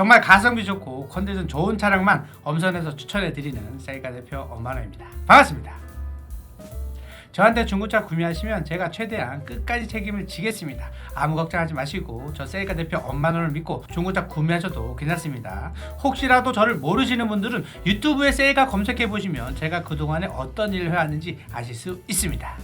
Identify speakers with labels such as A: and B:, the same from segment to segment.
A: 정말 가성비 좋고 컨디션 좋은 차량만 엄선해서 추천해드리는 셀카 대표 엄마노입니다. 반갑습니다. 저한테 중고차 구매하시면 제가 최대한 끝까지 책임을 지겠습니다. 아무 걱정하지 마시고 저 셀카 대표 엄마노를 믿고 중고차 구매하셔도 괜찮습니다. 혹시라도 저를 모르시는 분들은 유튜브에 셀카 검색해 보시면 제가 그동안에 어떤 일을 해왔는지 아실 수 있습니다.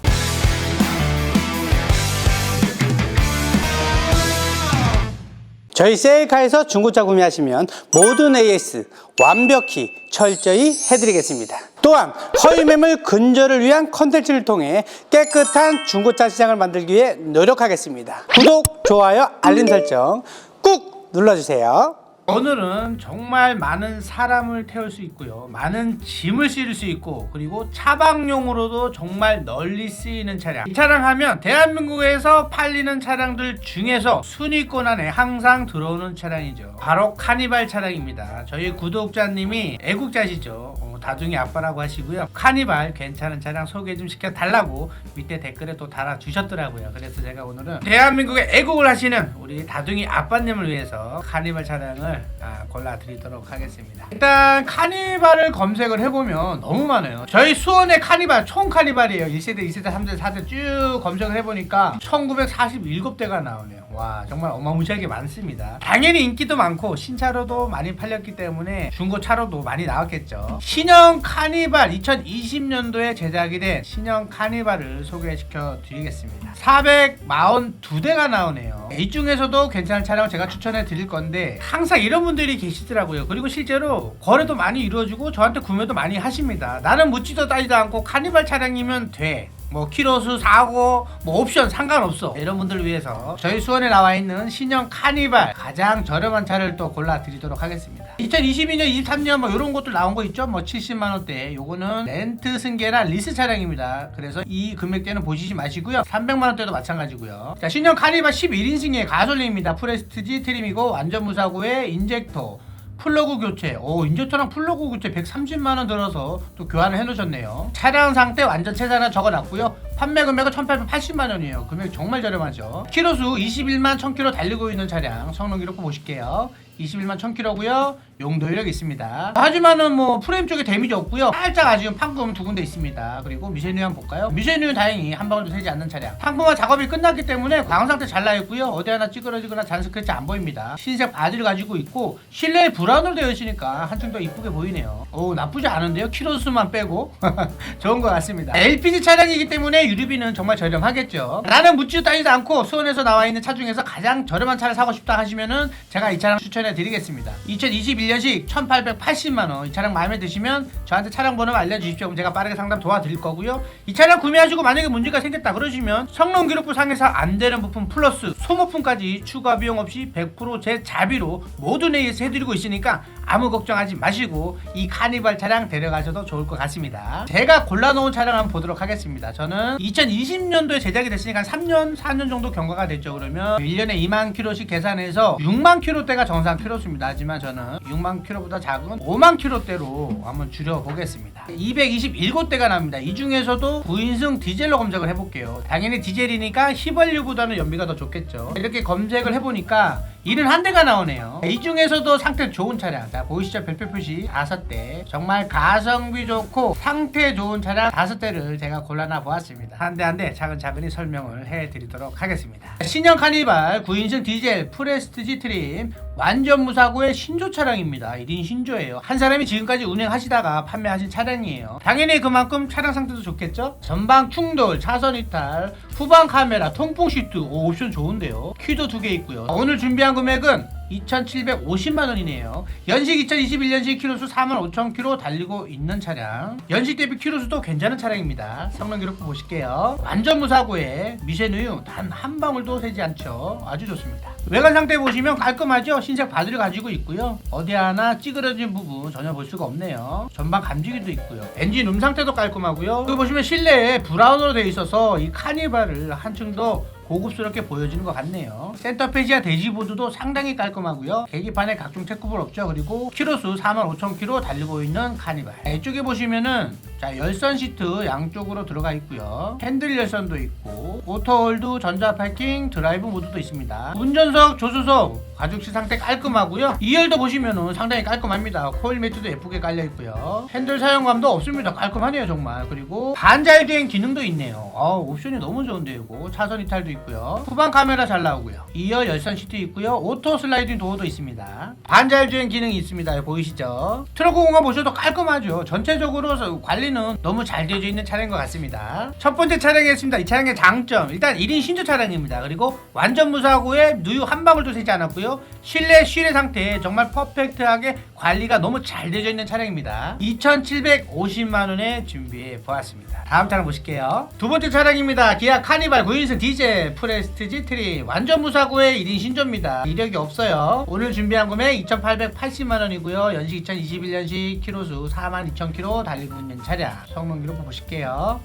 A: 저희 셀카에서 중고차 구매하시면 모든 AS 완벽히 철저히 해드리겠습니다. 또한 허위 매물 근절을 위한 컨텐츠를 통해 깨끗한 중고차 시장을 만들기 위해 노력하겠습니다. 구독, 좋아요, 알림 설정 꾹 눌러주세요. 오늘은 정말 많은 사람을 태울 수 있고요. 많은 짐을 실을 수 있고 그리고 차박용으로도 정말 널리 쓰이는 차량. 이 차량 하면 대한민국에서 팔리는 차량들 중에서 순위권 안에 항상 들어오는 차량이죠. 바로 카니발 차량입니다. 저희 구독자님이 애국자시죠. 어, 다둥이 아빠라고 하시고요. 카니발 괜찮은 차량 소개 좀 시켜달라고 밑에 댓글에 또 달아주셨더라고요. 그래서 제가 오늘은 대한민국에 애국을 하시는 우리 다둥이 아빠님을 위해서 카니발 차량을 아, 골라드리도록 하겠습니다. 일단 카니발을 검색을 해보면 너무 많아요. 저희 수원의 카니발 총 카니발이에요. 1세대, 2세대, 3세대, 4세대 쭉 검색을 해보니까 1947대가 나오네요. 와 정말 어마무시하게 많습니다. 당연히 인기도 많고 신차로도 많이 팔렸기 때문에 중고차로도 많이 나왔겠죠. 신형 카니발 2020년도에 제작이 된 신형 카니발을 소개시켜 드리겠습니다. 442대가 나오네요. 이 중에서도 괜찮은 차량을 제가 추천해 드릴 건데 항상 이런 분들이 계시더라고요. 그리고 실제로 거래도 많이 이루어지고 저한테 구매도 많이 하십니다. 나는 묻지도 따지도 않고 카니발 차량이면 돼. 뭐 키로수 사고 뭐 옵션 상관없어. 이런 분들을 위해서 저희 수원에 나와 있는 신형 카니발 가장 저렴한 차를 또 골라 드리도록 하겠습니다. 2022년 23년 뭐 이런 것도 나온 거 있죠? 뭐 70만 원대. 요거는 렌트 승계나 리스 차량입니다. 그래서 이 금액대는 보시지 마시고요. 300만 원대도 마찬가지고요. 자 신형 카니발 11인승의 가솔린입니다. 프레스티지 트림이고 완전 무사고의 인젝터 플러그 교체. 오, 인젝터랑 플러그 교체 130만 원 들어서 또 교환을 해 놓으셨네요. 차량 상태 완전 최상을 적어 놨고요. 판매 금액은 1,880만 원이에요. 금액 정말 저렴하죠. 키로수 21만 1,000km 달리고 있는 차량 성능 기록 보실게요. 21만 1000km고요. 용도 이력 있습니다. 하지만은 뭐 프레임 쪽에 데미지 없고요. 살짝 아쉬운 판금 두 군데 있습니다. 그리고 미쉐뉴 한번 볼까요? 미쉐뉴는 다행히 한 방울도 새지 않는 차량. 판금화 작업이 끝났기 때문에 광 상태 잘 나 있고요. 어디 하나 찌그러지거나 잔 스크래치 안 보입니다. 흰색 바디를 가지고 있고 실내에 브라운으로 되어 있으니까 한층 더 이쁘게 보이네요. 오 나쁘지 않은데요. 키로수만 빼고 좋은 것 같습니다. LPG 차량이기 때문에 유류비는 정말 저렴하겠죠. 나는 묻지도 따지도 않고 수원에서 나와 있는 차 중에서 가장 저렴한 차를 사고 싶다 하시면은 제가 이 차량 추천해 드리겠습니다. 2021년식 1,880만 원. 이 차량 마음에 드시면 저한테 차량 번호 알려 주십시오. 그럼 제가 빠르게 상담 도와드릴 거고요. 이 차량 구매하시고 만약에 문제가 생겼다 그러시면 성능 기록부 상에서 안 되는 부품 플러스 소모품까지 추가 비용 없이 100%제 자비로 모든 회의에서 해드리고 있으니까 아무 걱정하지 마시고 이 카니발 차량 데려가셔도 좋을 것 같습니다. 제가 골라놓은 차량 한번 보도록 하겠습니다. 저는 2020년도에 제작이 됐으니까 한 3년, 4년 정도 경과가 됐죠. 그러면 1년에 2만 킬로씩 계산해서 6만 킬로대가 정상 킬로수입니다. 하지만 저는 6만 킬로보다 작은 5만 킬로대로 한번 줄여보겠습니다. 227대가 납니다. 이 중에서도 9인승 디젤로 검색을 해볼게요. 당연히 디젤이니까 휘발유보다는 연비가 더 좋겠죠. 이렇게 검색을 해보니까 71대가 나오네요. 이 중에서도 상태 좋은 차량. 자, 보이시죠? 별표 표시 5대. 정말 가성비 좋고 상태 좋은 차량 5대를 제가 골라놔 보았습니다. 한 대 한 대 차근차근히 설명을 해드리도록 하겠습니다. 신형 카니발 9인승 디젤 프레스티지 트림 완전 무사고의 신조 차량입니다. 1인 신조예요. 한 사람이 지금까지 운행하시다가 판매하신 차량이에요. 당연히 그만큼 차량 상태도 좋겠죠? 전방 충돌, 차선 이탈, 후방 카메라, 통풍 시트, 오, 옵션 좋은데요. 키도 두 개 있고요. 오늘 준비한 금액은 2,750만 원이네요. 연식 2021년식 키로수 45,000km 달리고 있는 차량. 연식 대비 키로수도 괜찮은 차량입니다. 성능 기록부 보실게요. 완전 무사고에 미쉐누유 단 한 방울도 새지 않죠. 아주 좋습니다. 외관 상태 보시면 깔끔하죠? 흰색 바디를 가지고 있고요. 어디 하나 찌그러진 부분 전혀 볼 수가 없네요. 전방 감지기도 있고요. 엔진 음 상태도 깔끔하고요. 여기 보시면 실내에 브라운으로 되어 있어서 이 카니발을 한층 더 고급스럽게 보여지는 것 같네요. 센터페이지와 대지보드도 상당히 깔끔하고요. 계기판에 각종 체크볼 없죠. 그리고 키로수 45,000km 달리고 있는 카니발. 이쪽에 보시면은 자 열선 시트 양쪽으로 들어가 있고요. 핸들 열선도 있고 오토홀드, 전자 파킹, 드라이브 모드도 있습니다. 운전석, 조수석 가죽시 상태 깔끔하고요. 2열도 보시면은 상당히 깔끔합니다. 코일 매트도 예쁘게 깔려 있고요. 핸들 사용감도 없습니다. 깔끔하네요 정말. 그리고 반자율 주행 기능도 있네요. 어, 옵션이 너무 좋은데요. 이거 차선 이탈도 있고요. 후방 카메라 잘 나오고요. 2열 열선 시트 있고요. 오토 슬라이딩 도어도 있습니다. 반자율 주행 기능이 있습니다. 보이시죠? 트렁크 공간 보셔도 깔끔하죠. 전체적으로 관리는 너무 잘 되어져 있는 차량인 것 같습니다. 첫 번째 차량이었습니다. 이 차량의 장점 일단 1인 신조 차량입니다. 그리고 완전 무사고에 누유 한 방울도 새지 않았고요. 실내 실내 상태 정말 퍼펙트하게 관리가 너무 잘 되어져 있는 차량입니다. 2,750만 원에 준비해 보았습니다. 다음 차량 보실게요. 두 번째 차량입니다. 기아 카니발 9인승 디젤 프레스티지 트림 완전 무사고의 1인 신조입니다. 이력이 없어요. 오늘 준비한 금액 2,880만 원이고요. 연식 2021년식 키로수 42,000km 달리고 있는 차량. 성능 기록 보실게요.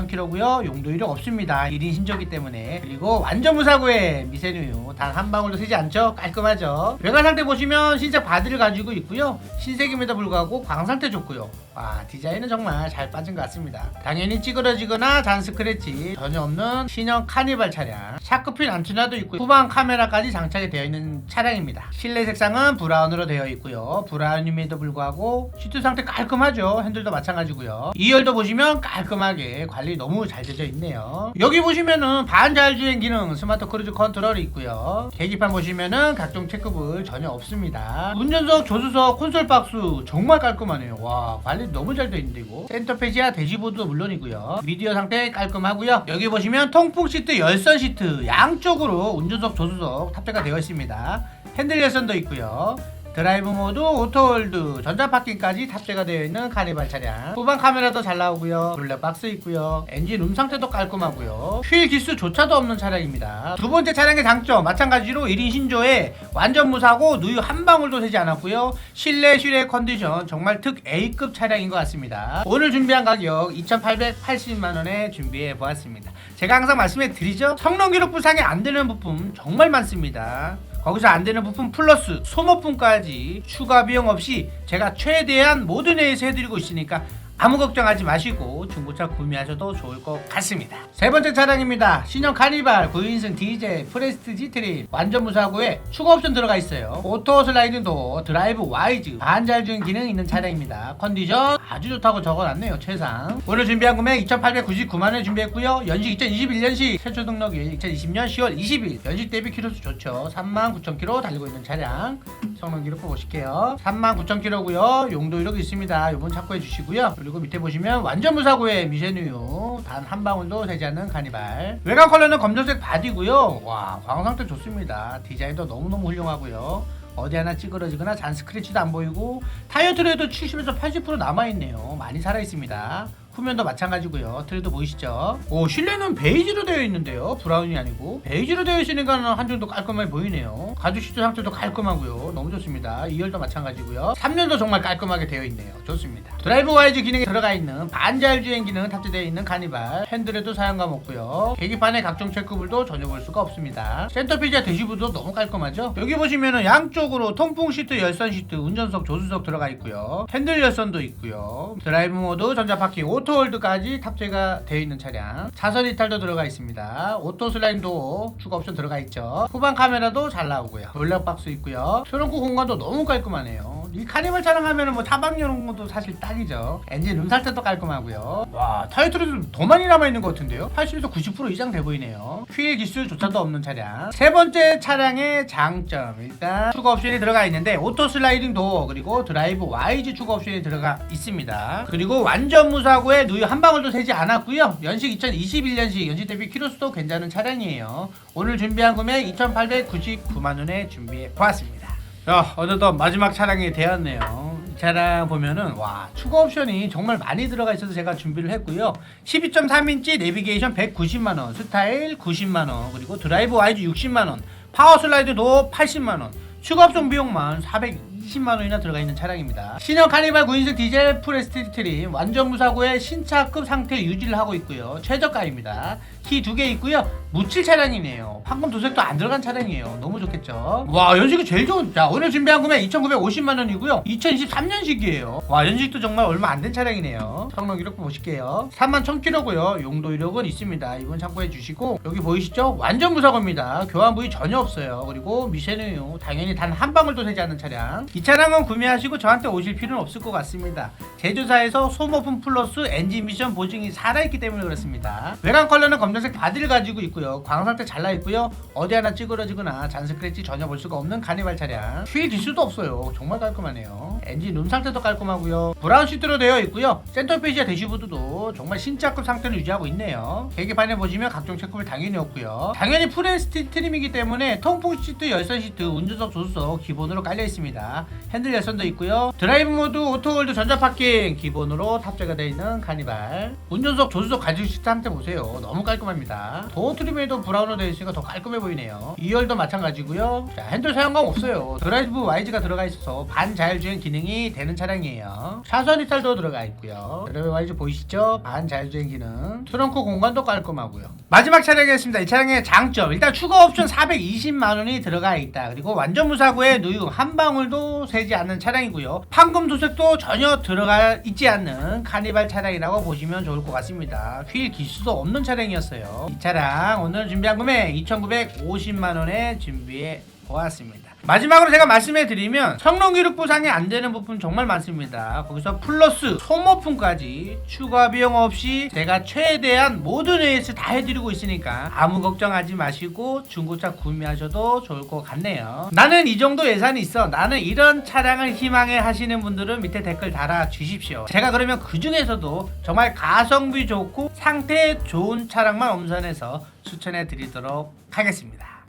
A: 42,000km고요. 용도 이력 없습니다. 1인 신조기 때문에. 그리고 완전 무사고에 미세누유 단 한 방울도 새지 않죠? 깔끔하죠? 외관 상태 보시면 신색 바디를 가지고 있고요. 신색임에도 불구하고 광 상태 좋고요. 와 디자인은 정말 잘 빠진 것 같습니다. 당연히 찌그러지거나 잔 스크래치 전혀 없는 신형 카니발 차량. 샤크핀 안테나도 있고 후방 카메라까지 장착이 되어 있는 차량입니다. 실내 색상은 브라운으로 되어 있고요. 브라운임에도 불구하고 시트 상태 깔끔하죠. 핸들도 마찬가지고요. 2열도 보시면 깔끔하게 관리 너무 잘 되어 있네요. 여기 보시면은 반자율주행 기능 스마트 크루즈 컨트롤이 있고요. 계기판 보시면은 각종 체크볼 전혀 없습니다. 운전석, 조수석, 콘솔 박스 정말 깔끔하네요. 와 관리 너무 잘 되어 있는데 이거. 센터페이지와 대지보드도 물론이고요. 미디어 상태 깔끔하고요. 여기 보시면 통풍 시트, 열선 시트 양쪽으로 운전석, 조수석 탑재가 되어 있습니다. 핸들 열선도 있고요. 드라이브 모드, 오토홀드, 전자파킹까지 탑재가 되어 있는 카니발 차량. 후방 카메라도 잘 나오고요. 블랙박스 있고요. 엔진 음 상태도 깔끔하고요. 휠 기스조차도 없는 차량입니다. 두 번째 차량의 장점 마찬가지로 1인 신조에 완전 무사고 누유 한 방울도 새지 않았고요. 실내 실외 컨디션 정말 특 A급 차량인 것 같습니다. 오늘 준비한 가격 2,880만 원에 준비해 보았습니다. 제가 항상 말씀해 드리죠. 성능 기록 부상이 안 되는 부품 정말 많습니다. 거기서 안 되는 부품 플러스 소모품까지 추가 비용 없이 제가 최대한 모든 회에서 해드리고 있으니까 아무 걱정하지 마시고 중고차 구매하셔도 좋을 것 같습니다. 세 번째 차량입니다. 신형 카니발 9인승 디젤 프레스티지 트림 완전 무사고에 추가 옵션 들어가 있어요. 오토 슬라이딩 도어, 드라이브 와이즈, 반잘 중 기능 있는 차량입니다. 컨디션 아주 좋다고 적어놨네요. 최상. 오늘 준비한 금액 2,899만 원 준비했고요. 연식 2021년식 최초 등록일 2020년 10월 20일. 연식 대비 키로수 좋죠. 39,000km 달리고 있는 차량. 성능 기록 보실게요. 39,000km고요. 용도 이렇게 있습니다. 요번 참고해 주시고요. 그리고 밑에 보시면 완전 무사고의 미세누유 단 한 방울도 새지 않는 카니발. 외관 컬러는 검정색 바디고요. 와, 광 상태 좋습니다. 디자인도 너무너무 훌륭하고요. 어디 하나 찌그러지거나 잔 스크래치도 안 보이고 타이어 트레도 70에서 80% 남아있네요. 많이 살아있습니다. 후면도 마찬가지고요. 트레도 보이시죠? 오 실내는 베이지로 되어 있는데요. 브라운이 아니고 베이지로 되어 있으니까 한정도 깔끔해 보이네요. 가죽 시트 상태도 깔끔하고요. 너무 좋습니다. 2열도 마찬가지고요. 3열도 정말 깔끔하게 되어 있네요. 좋습니다. 드라이브 와이즈 기능이 들어가 있는 반자율주행 기능 탑재되어 있는 카니발 핸들에도 사용감 없고요. 계기판에 각종 체크불도 전혀 볼 수가 없습니다. 센터페이지와 대시부도 너무 깔끔하죠? 여기 보시면은 양쪽으로 통풍 시트, 열선 시트, 운전석, 조수석 들어가 있고요. 핸들 열선도 있고요. 드라이브 모드, 전자파킹, 오토홀드까지 탑재가 되어 있는 차량. 차선 이탈도 들어가 있습니다. 오토 슬라임 도어 추가 옵션 들어가 있죠. 후방 카메라도 잘 나오고요. 블랙박스 있고요. 트렁크 공간도 너무 깔끔하네요. 이 카니발 촬영하면은 뭐 타방 이런 것도 사실 딱이죠. 엔진 음살때도 깔끔하고요. 와 타이틀이 더 많이 남아 있는 것 같은데요. 80에서 90% 이상 돼 보이네요. 휠 기술조차도 없는 차량. 세 번째 차량의 장점 일단 추가 옵션이 들어가 있는데 오토 슬라이딩 도어 그리고 드라이브 YG 추가 옵션이 들어가 있습니다. 그리고 완전 무사고에 누유 한 방울도 새지 않았고요. 연식 2021년식 연식 대비 키로수도 괜찮은 차량이에요. 오늘 준비한 금액 2,899만 원에 준비해 보았습니다. 자, 어느덧 마지막 차량이 되었네요. 이 차량 보면은 와 추가 옵션이 정말 많이 들어가 있어서 제가 준비를 했고요. 12.3인치 내비게이션 190만 원, 스타일 90만 원, 그리고 드라이브 와이즈 60만 원, 파워 슬라이드 도 80만 원, 추가 옵션 비용만 400 20만 원이나 들어가 있는 차량입니다. 신형 카니발 9인승 디젤 프레스티지 트림 완전 무사고의 신차급 상태 유지를 하고 있고요. 최저가입니다. 키 두 개 있고요. 묻힐 차량이네요. 황금 도색도 안 들어간 차량이에요. 너무 좋겠죠? 와 연식이 제일 좋은 자 오늘 준비한 금액 2,950만 원이고요. 2023년식이에요. 와 연식도 정말 얼마 안 된 차량이네요. 성능 이력부 보실게요. 3만 1,000km고요. 용도 이력은 있습니다. 이건 참고해 주시고 여기 보이시죠? 완전 무사고입니다. 교환 부위 전혀 없어요. 그리고 미쉐는요 당연히 단 한 방울도 되지 않는 차량. 이 차량은 구매하시고 저한테 오실 필요는 없을 것 같습니다. 제조사에서 소모품 플러스 엔진 미션 보증이 살아있기 때문에 그렇습니다. 외관 컬러는 검 정색 바디를 가지고 있고요. 광 상태 잘나 있고요. 어디 하나 찌그러지거나 잔 스크래치 전혀 볼 수가 없는 카니발 차량. 휠 기수도 없어요. 정말 깔끔하네요. 엔진 룸 상태도 깔끔하고요. 브라운 시트로 되어 있고요. 센터페이지와 대시보드도 정말 신차급 상태를 유지하고 있네요. 계기판에 보시면 각종 체크를 당연히 없고요. 당연히 프레스티 트림이기 때문에 통풍 시트, 열선 시트, 운전석, 조수석 기본으로 깔려 있습니다. 핸들 열선도 있고요. 드라이브 모드, 오토홀드, 전자 파킹 기본으로 탑재가 되어 있는 카니발. 운전석, 조수석 가죽 시트 상태 보세요. 너무 깔끔 합니다. 도어 트림에도 브라운으로 되어 있으니까 더 깔끔해 보이네요. 2열도 마찬가지고요. 자, 핸들 사용감 없어요. 드라이브 와이즈가 들어가 있어서 반자율주행 기능이 되는 차량이에요. 차선 이탈도 들어가 있고요. 드라이브 와이즈 보이시죠? 반자율주행 기능. 트렁크 공간도 깔끔하고요. 마지막 차량이었습니다. 이 차량의 장점. 일단 추가 옵션 420만 원이 들어가 있다. 그리고 완전 무사고에 누유 한 방울도 새지 않는 차량이고요. 판금 도색도 전혀 들어가 있지 않는 카니발 차량이라고 보시면 좋을 것 같습니다. 휠 기수도 없는 차량이었어요. 이 차량 오늘 준비한 금액 2,950만 원에 준비해 보았습니다. 마지막으로 제가 말씀해 드리면 성능 기록 보상이 안 되는 부분 정말 많습니다. 거기서 플러스 소모품까지 추가 비용 없이 제가 최대한 모든 AS 다 해드리고 있으니까 아무 걱정하지 마시고 중고차 구매하셔도 좋을 것 같네요. 나는 이 정도 예산이 있어. 나는 이런 차량을 희망해 하시는 분들은 밑에 댓글 달아 주십시오. 제가 그러면 그 중에서도 정말 가성비 좋고 상태 좋은 차량만 엄선해서 추천해 드리도록 하겠습니다.